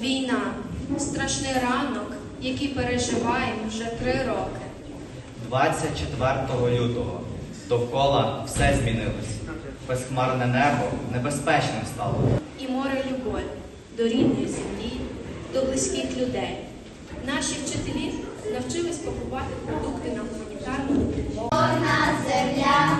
Війна страшний ранок, який переживаємо вже три роки. 24 лютого довкола все змінилось. Безхмарне небо небезпечним стало. І море любові до рідної землі, до близьких людей. Наші вчителі навчились покупати продукти на гуманітарну допомогу. Одна земля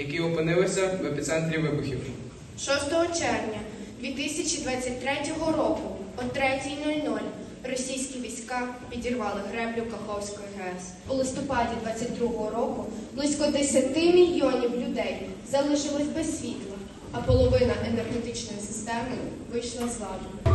які опинилися в епіцентрі вибухів. 6 червня 2023 року о 3.00 російські війська підірвали греблю Каховської ГЕС. У листопаді 22 року близько 10 мільйонів людей залишилось без світла, а половина енергетичної системи вийшла з ладу.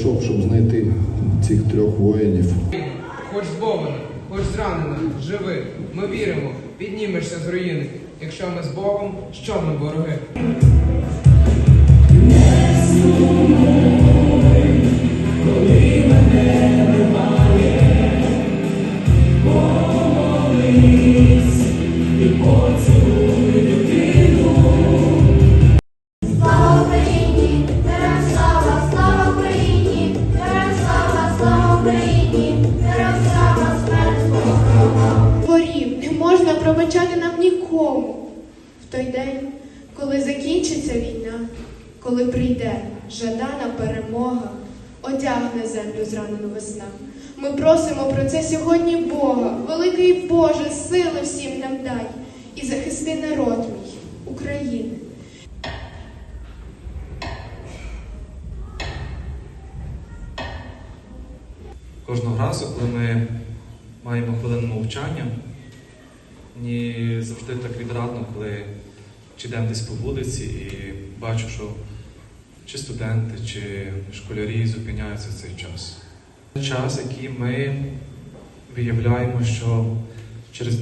Аж я йшов, щоб знайти цих трьох воїнів. Хоч збована, хоч зранена, живи. Ми віримо, піднімешся з руїни. Якщо ми з Богом, що ми вороги? Пробачати нам нікому. В той день, коли закінчиться війна, коли прийде жадана перемога, одягне землю зранену весна. Ми просимо про це сьогодні Бога, великий Боже, сили всім нам дай і захисти народ мій, України. Кожного разу, коли ми маємо хвилину мовчання, мені завжди так відрадно, коли чи йдемо десь по вулиці і бачу, що чи студенти, чи школярі зупиняються в цей час. Час, який ми виявляємо, що через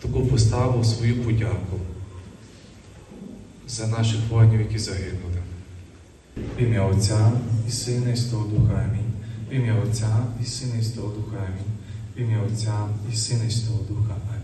таку поставу свою подяку за наших воїнів, які загинули. В ім'я Отця і Сина і Святого Духа Амінь. В ім'я Отця і Сина і Святого Духа Амінь. В ім'я Отця і Сина і Святого Духа Амінь.